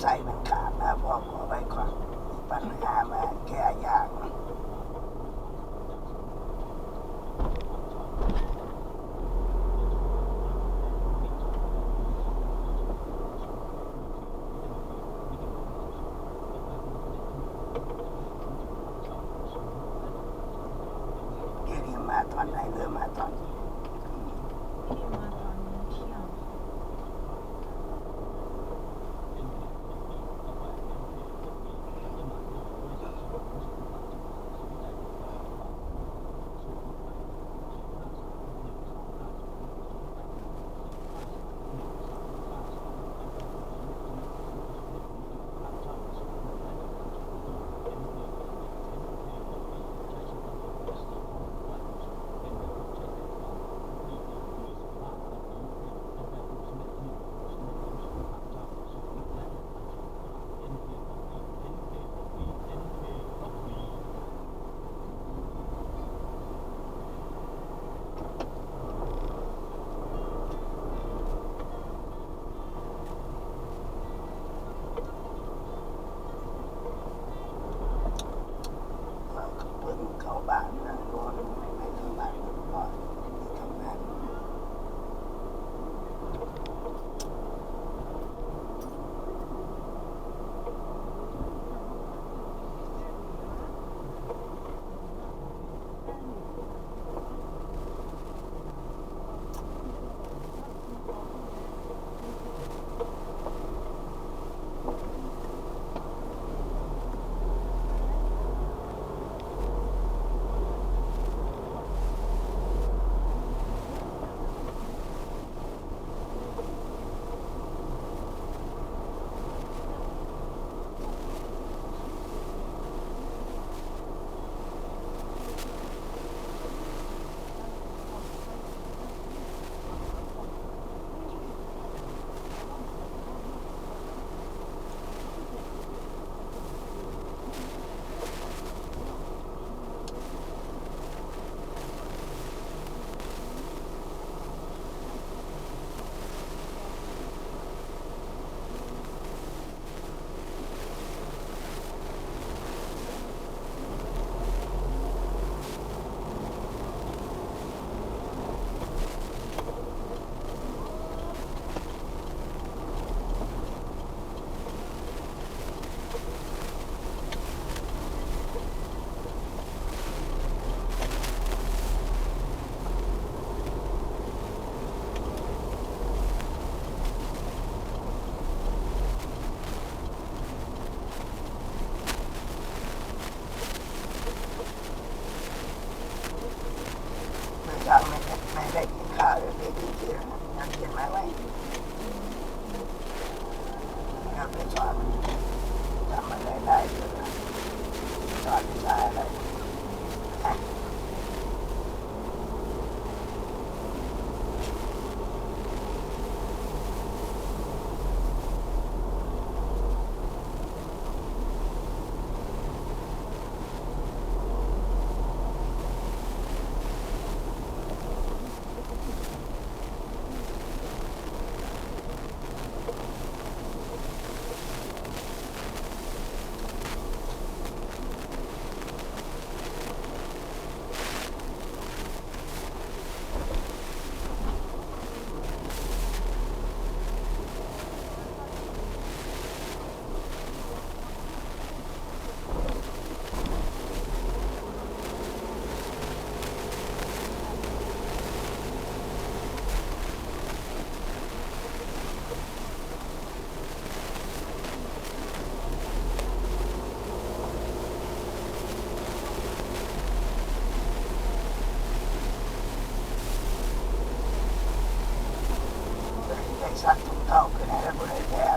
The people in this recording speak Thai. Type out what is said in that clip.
ไส้มันขาดนะพ่อขอไว้ก่อนไปัญห เขียนมาไหมเราไปสอนจำอะไรได้เลยสอนวิชา Oh, my God.